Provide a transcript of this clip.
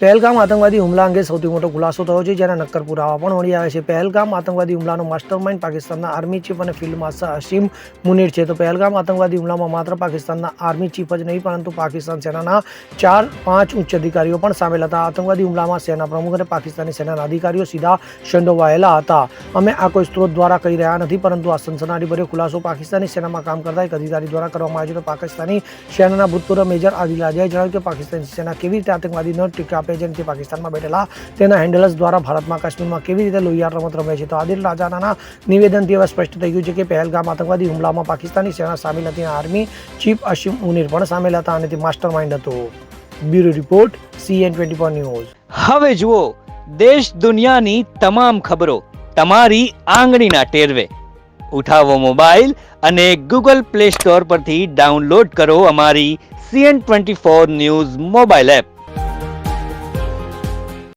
પહેલગામ આતંકવાદી હુમલા અંગે સૌથી મોટો ખુલાસો થયો છે, જેના નક્કર પુરાવા પણ મળી આવે છે. પહેલગામ આતંકવાદી હુમલાનો માસ્ટરમાઇન્ડ પાકિસ્તાનના આર્મી ચીફ અને ફિલ્ડ માર્શલ હશીમ મુનીર છે. તો પહેલગામ આતંકવાદી હુમલામાં માત્ર પાકિસ્તાનના આર્મી ચીફ જ નહીં, પરંતુ પાકિસ્તાન સેનાના ચાર પાંચ ઉચ્ચ અધિકારીઓ પણ સામેલ હતા. આતંકવાદી હુમલામાં સેના પ્રમુખ અને પાકિસ્તાની સેનાના અધિકારીઓ સીધા સંડોવાયેલા હતા. અમે આ કોઈ સ્ત્રોત દ્વારા કહી રહ્યા નથી, પરંતુ આ સનસનાટીભર્યો ખુલાસો પાકિસ્તાની સેનામાં કામ કરતા એક અધિકારી દ્વારા કરવામાં આવ્યો છે. તો પાકિસ્તાની સેનાના ભૂતપૂર્વ મેજર આદિલ રાજાએ જણાવ્યું કે પાકિસ્તાની સેના કેવી રીતે આતંકવાદીનો ટીકા તે પાકિસ્તાનમાં બેઠેલા તેના હેન્ડલર્સ દ્વારા ભારતમાં કાશ્મીરમાં કેવી રીતે લોહિયાર રમત રમે છે? તો આદિલ રાજાના નિવેદનથી હવે સ્પષ્ટ થઈ ગયું છે કે પહેલગામ આતંકવાદી હુમલામાં પાકિસ્તાની સેના સામેલ હતી આર્મી ચીફ અશીમ ઉનીર પણ સામેલ હતા અને તે માસ્ટર માઇન્ડ હતો. Bureau report CN twenty four news. હવે જુઓ, દેશ દુનિયાની તમામ ખબરો તમારી આંગળીના ટેરવે. ઉઠાવો મોબાઈલ અને ગૂગલ પ્લે સ્ટોર પરથી ડાઉનલોડ કરો અમારી CN twenty four news mobile app.